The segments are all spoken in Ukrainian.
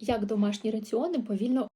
Як домашні раціони повільно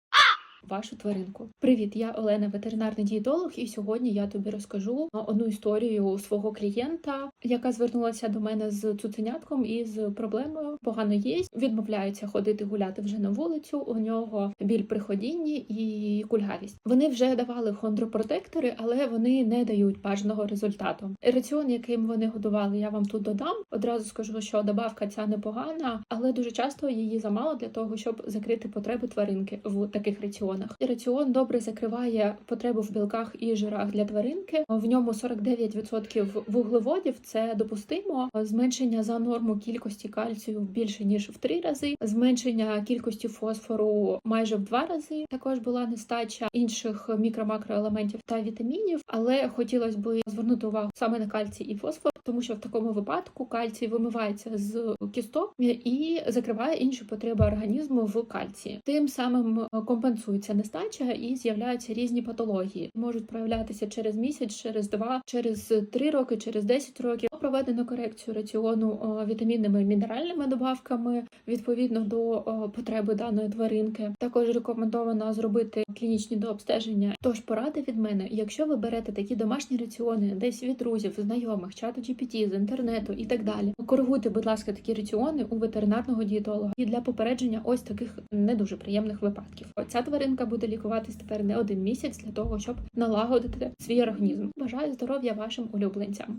вашу тваринку. Привіт, я Олена, ветеринарний дієтолог, і сьогодні я тобі розкажу одну історію свого клієнта, яка звернулася до мене з цуценятком і з проблемою погано їсть, відмовляється ходити гуляти вже на вулицю. У нього біль при ходінні і кульгавість. Вони вже давали хондропротектори, але вони не дають бажаного результату. Раціон, яким вони годували, я вам тут додам. Одразу скажу, що добавка ця непогана, але дуже часто її замало для того, щоб закрити потреби тваринки в таких раціонах. Раціон добре закриває потребу в білках і жирах для тваринки. В ньому 49% вуглеводів. Це допустимо. Зменшення за норму кількості кальцію більше ніж в три рази. Зменшення кількості фосфору майже в два рази. Також була нестача інших мікро-макроелементів та вітамінів, але хотілося б звернути увагу саме на кальцій і фосфор, тому що в такому випадку кальцій вимивається з кісток і закриває інші потреби організму в кальції. Тим самим компенсується нестача і з'являються різні патології. Можуть проявлятися через місяць, через два, через три роки, через 10 років. Проведено корекцію раціону вітамінними і мінеральними добавками відповідно до потреби даної тваринки. Також рекомендовано зробити клінічні дообстеження. Тож поради від мене, якщо ви берете такі домашні раціони, десь від друзів, знайомих, чату GPT, з інтернету і так далі. Коригуйте, будь ласка, такі раціони у ветеринарного дієтолога і для попередження ось таких не дуже приємних випадків. Ця тваринка буде лікуватись тепер не один місяць для того, щоб налагодити свій організм. Бажаю здоров'я вашим улюбленцям.